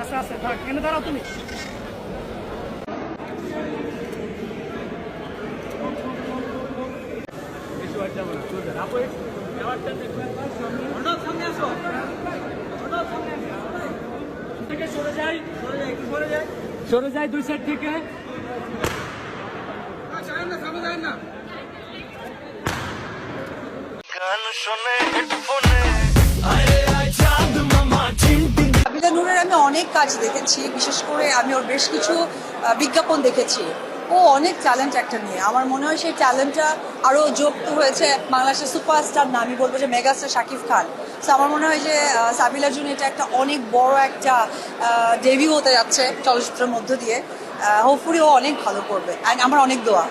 আস্তে আস্তে থাক এনে দাঁড়াও তুমি। থেকে সরে যাই সরে যাই একটু সরে যাই। সরে যাই দুই সাইড থেকে। গান শোনে হেডফোনে নূরের আমি অনেক কাজ দেখেছি বিশেষ করে আমি ওর বেশ কিছু বিজ্ঞাপন দেখেছি। ও অনেক ট্যালেন্ট একটা নিয়ে আমার মনে হয় সেই ট্যালেন্টটা আরও যুক্ত হয়েছে বাংলাদেশের সুপারস্টার না আমি বলব যে মেগাস্টার শাকিব খান। তো আমার মনে হয় যে আহ, সাবিলার জন্য এটা একটা অনেক বড় একটা ডেবিউ হতে যাচ্ছে চলচ্চিত্রের মধ্য দিয়ে। হোপফুলি ও অনেক ভালো করবে। অ্যান্ড আমার অনেক দোয়া।